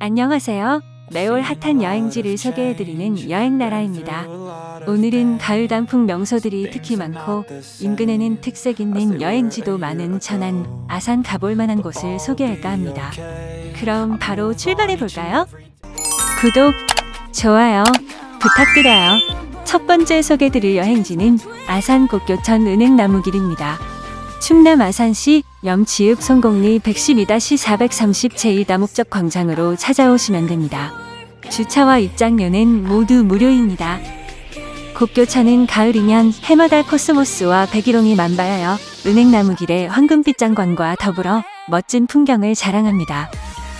안녕하세요. 매월 핫한 여행지를 소개해드리는 여행나라입니다. 오늘은 가을 단풍 명소들이 특히 많고 인근에는 특색 있는 여행지도 많은 천안, 아산 가볼 만한 곳을 소개할까 합니다. 그럼 바로 출발해 볼까요? 구독, 좋아요 부탁드려요. 첫 번째 소개드릴 여행지는 아산 곡교천 은행나무길입니다. 충남 아산시 염치읍 송곡리 112-430 제2다목적 광장으로 찾아오시면 됩니다. 주차와 입장료는 모두 무료입니다. 곡교차는 가을이면 해마다 코스모스와 백일홍이 만발하여 은행나무길의 황금빛 장관과 더불어 멋진 풍경을 자랑합니다.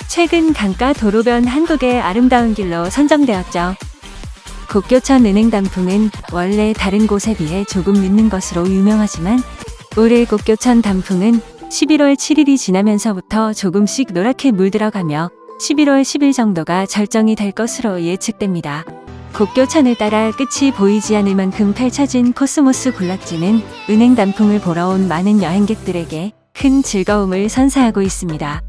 최근 강가 도로변 한국의 아름다운 길로 선정되었죠. 곡교천 은행 단풍은 원래 다른 곳에 비해 조금 늦는 것으로 유명하지만 올해 곡교천 단풍은 11월 7일이 지나면서부터 조금씩 노랗게 물들어가며 11월 10일 정도가 절정이 될 것으로 예측됩니다. 곡교천을 따라 끝이 보이지 않을 만큼 펼쳐진 코스모스 군락지는 은행 단풍을 보러 온 많은 여행객들에게 큰 즐거움을 선사하고 있습니다.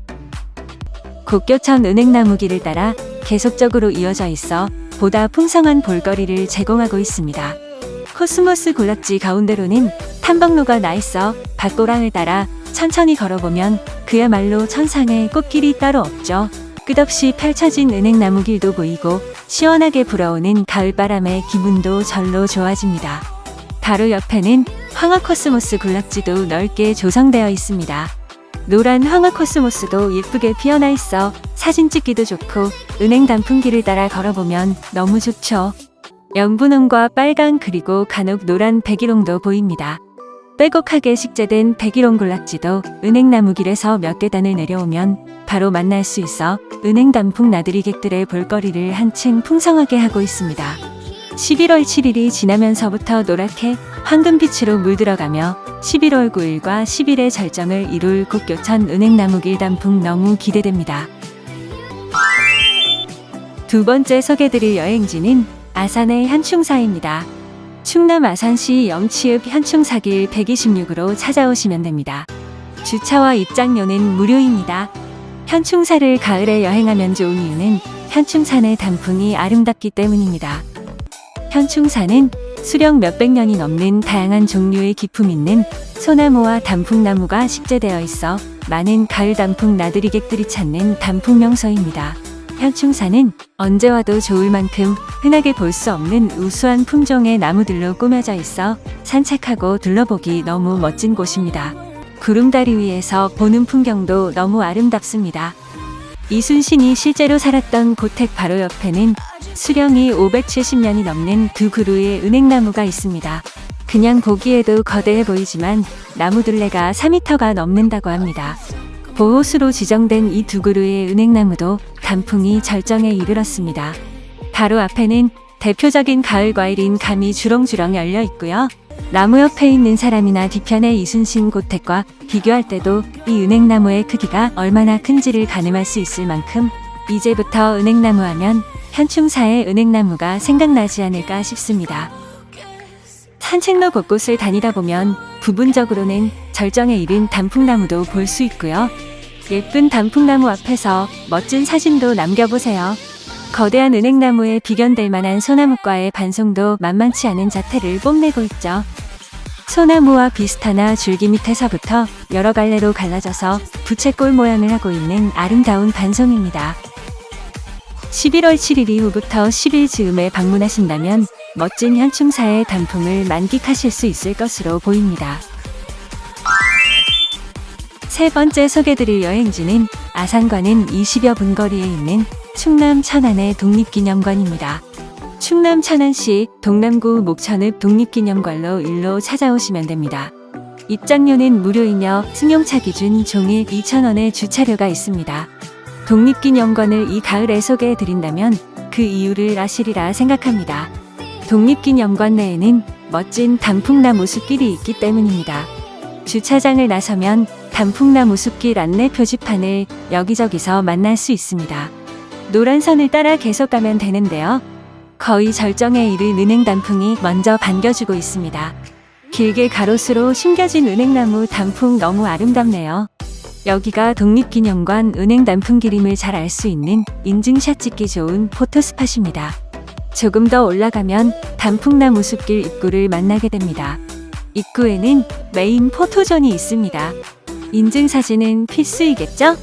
곡교천 은행나무길을 따라 계속적으로 이어져 있어 보다 풍성한 볼거리를 제공하고 있습니다. 코스모스 군락지 가운데로는 탐방로가 나 있어 밭고랑을 따라 천천히 걸어보면 그야말로 천상의 꽃길이 따로 없죠. 끝없이 펼쳐진 은행나무 길도 보이고 시원하게 불어오는 가을바람에 기분도 절로 좋아집니다. 바로 옆에는 황화코스모스 군락지도 넓게 조성되어 있습니다. 노란 황화코스모스도 예쁘게 피어나 있어 사진 찍기도 좋고 은행 단풍길을 따라 걸어보면 너무 좋죠. 연분홍과 빨강 그리고 간혹 노란 백일홍도 보입니다. 빼곡하게 식재된 백일홍 군락지도 은행나무 길에서 몇 계단을 내려오면 바로 만날 수 있어 은행 단풍 나들이 객들의 볼거리를 한층 풍성하게 하고 있습니다. 11월 7일이 지나면서부터 노랗게 황금빛으로 물들어가며 11월 9일과 10일의 절정을 이룰 곡교천 은행나무길 단풍 너무 기대됩니다. 두 번째 소개드릴 여행지는 아산의 현충사입니다. 충남 아산시 염치읍 현충사길 126으로 찾아오시면 됩니다. 주차와 입장료는 무료입니다. 현충사를 가을에 여행하면 좋은 이유는 현충산의 단풍이 아름답기 때문입니다. 현충사는 수령 몇백 년이 넘는 다양한 종류의 기품 있는 소나무와 단풍나무가 식재되어 있어 많은 가을 단풍 나들이객들이 찾는 단풍 명소입니다. 현충사는 언제 와도 좋을 만큼 흔하게 볼 수 없는 우수한 품종의 나무들로 꾸며져 있어 산책하고 둘러보기 너무 멋진 곳입니다. 구름다리 위에서 보는 풍경도 너무 아름답습니다. 이순신이 실제로 살았던 고택 바로 옆에는 수령이 570년이 넘는 두 그루의 은행나무가 있습니다. 그냥 보기에도 거대해 보이지만 나무 둘레가 4m가 넘는다고 합니다. 보호수로 지정된 이 두 그루의 은행나무도 단풍이 절정에 이르렀습니다. 바로 앞에는 대표적인 가을 과일인 감이 주렁주렁 열려 있고요. 나무 옆에 있는 사람이나 뒤편의 이순신 고택과 비교할 때도 이 은행나무의 크기가 얼마나 큰지를 가늠할 수 있을 만큼 이제부터 은행나무 하면 현충사의 은행나무가 생각나지 않을까 싶습니다. 산책로 곳곳을 다니다 보면 부분적으로는 절정에 이른 단풍나무도 볼 수 있고요. 예쁜 단풍나무 앞에서 멋진 사진도 남겨보세요. 거대한 은행나무에 비견될 만한 소나무과의 반송도 만만치 않은 자태를 뽐내고 있죠. 소나무와 비슷하나 줄기 밑에서부터 여러 갈래로 갈라져서 부채꼴 모양을 하고 있는 아름다운 반송입니다. 11월 7일 이후부터 10일 즈음에 방문하신다면 멋진 현충사의 단풍을 만끽하실 수 있을 것으로 보입니다. 세 번째 소개드릴 여행지는 아산과는 20여 분 거리에 있는 충남 천안의 독립기념관입니다. 충남 천안시 동남구 목천읍 독립기념관로 일로 찾아오시면 됩니다. 입장료는 무료이며 승용차 기준 종일 2,000원의 주차료가 있습니다. 독립기념관을 이 가을에 소개해 드린다면 그 이유를 아시리라 생각합니다. 독립기념관 내에는 멋진 단풍나무 숲길이 있기 때문입니다. 주차장을 나서면 단풍나무 숲길 안내 표지판을 여기저기서 만날 수 있습니다. 노란 선을 따라 계속 가면 되는데요. 거의 절정에 이른 은행 단풍이 먼저 반겨주고 있습니다. 길게 가로수로 심겨진 은행나무 단풍 너무 아름답네요. 여기가 독립기념관 은행 단풍 기림을 잘 알 수 있는 인증샷 찍기 좋은 포토스팟입니다. 조금 더 올라가면 단풍나무 숲길 입구를 만나게 됩니다. 입구에는 메인 포토존이 있습니다. 인증 사진은 필수이겠죠?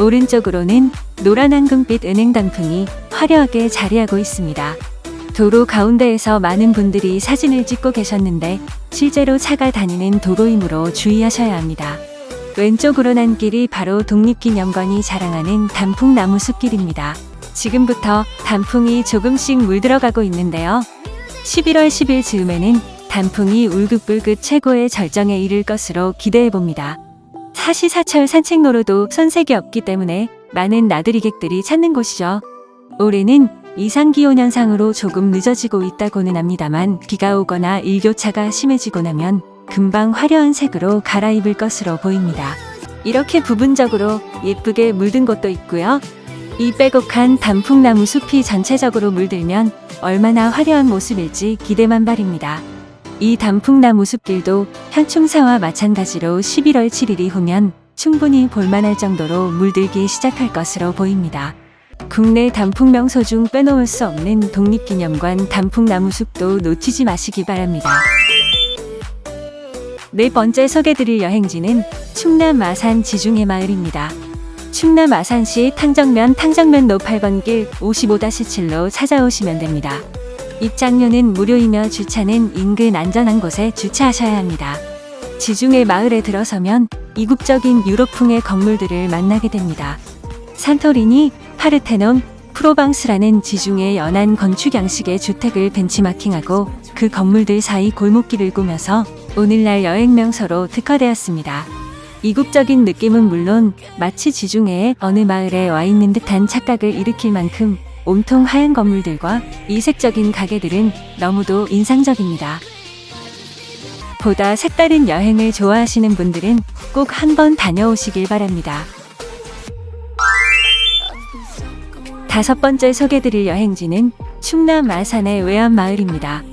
오른쪽으로는 노란 황금빛 은행 단풍이 화려하게 자리하고 있습니다. 도로 가운데에서 많은 분들이 사진을 찍고 계셨는데 실제로 차가 다니는 도로이므로 주의하셔야 합니다. 왼쪽으로 난 길이 바로 독립기념관이 자랑하는 단풍나무 숲길입니다. 지금부터 단풍이 조금씩 물들어가고 있는데요. 11월 10일 즈음에는 단풍이 울긋불긋 최고의 절정에 이를 것으로 기대해 봅니다. 사시 사철 산책로로도 손색이 없기 때문에 많은 나들이객들이 찾는 곳이죠. 올해는 이상기온 현상으로 조금 늦어지고 있다고는 합니다만 비가 오거나 일교차가 심해지고 나면 금방 화려한 색으로 갈아입을 것으로 보입니다. 이렇게 부분적으로 예쁘게 물든 곳도 있고요. 이 빼곡한 단풍나무 숲이 전체적으로 물들면 얼마나 화려한 모습일지 기대만 바립니다. 이 단풍나무 숲길도 현충사와 마찬가지로 11월 7일이 후면 충분히 볼만할 정도로 물들기 시작할 것으로 보입니다. 국내 단풍 명소 중 빼놓을 수 없는 독립기념관 단풍나무 숲도 놓치지 마시기 바랍니다. 네 번째 소개드릴 여행지는 충남 마산 지중해 마을입니다. 충남 마산시 탕정면 탕정면 로 8번 길 55-7로 찾아오시면 됩니다. 입장료는 무료이며 주차는 인근 안전한 곳에 주차하셔야 합니다. 지중해 마을에 들어서면 이국적인 유럽풍의 건물들을 만나게 됩니다. 산토리니, 파르테논, 프로방스라는 지중해 연안 건축 양식의 주택을 벤치마킹하고 그 건물들 사이 골목길을 꾸며서 오늘날 여행 명소로 특화되었습니다. 이국적인 느낌은 물론 마치 지중해의 어느 마을에 와 있는 듯한 착각을 일으킬 만큼 온통 하얀 건물들과 이색적인 가게들은 너무도 인상적입니다. 보다 색다른 여행을 좋아하시는 분들은 꼭 한번 다녀오시길 바랍니다. 다섯 번째 소개드릴 여행지는 충남 아산의 외암마을입니다.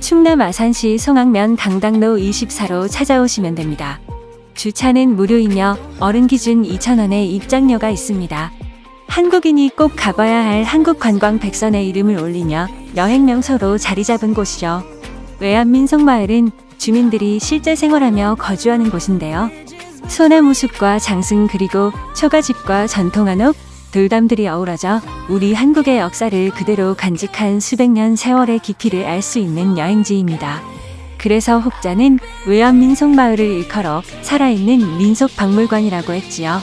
충남 아산시 송악면 강당로 24로 찾아오시면 됩니다. 주차는 무료이며 어른 기준 2,000원의 입장료가 있습니다. 한국인이 꼭 가봐야 할 한국 관광 백선에 이름을 올리며 여행 명소로 자리 잡은 곳이죠. 외암민속마을은 주민들이 실제 생활하며 거주하는 곳인데요. 소나무 숲과 장승 그리고 초가집과 전통 한옥, 돌담들이 어우러져 우리 한국의 역사를 그대로 간직한 수백 년 세월의 깊이를 알 수 있는 여행지입니다. 그래서 혹자는 외암민속 마을을 일컬어 살아있는 민속 박물관이라고 했지요.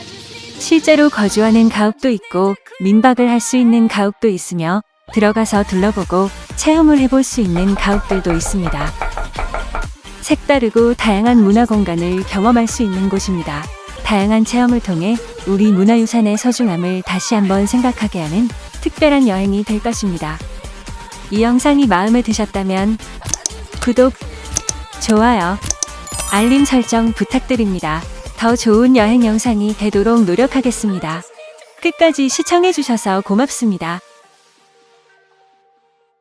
실제로 거주하는 가옥도 있고 민박을 할 수 있는 가옥도 있으며 들어가서 둘러보고 체험을 해볼 수 있는 가옥들도 있습니다. 색다르고 다양한 문화 공간을 경험할 수 있는 곳입니다. 다양한 체험을 통해 우리 문화유산의 소중함을 다시 한번 생각하게 하는 특별한 여행이 될 것입니다. 이 영상이 마음에 드셨다면 구독, 좋아요, 알림 설정 부탁드립니다. 더 좋은 여행 영상이 되도록 노력하겠습니다. 끝까지 시청해주셔서 고맙습니다.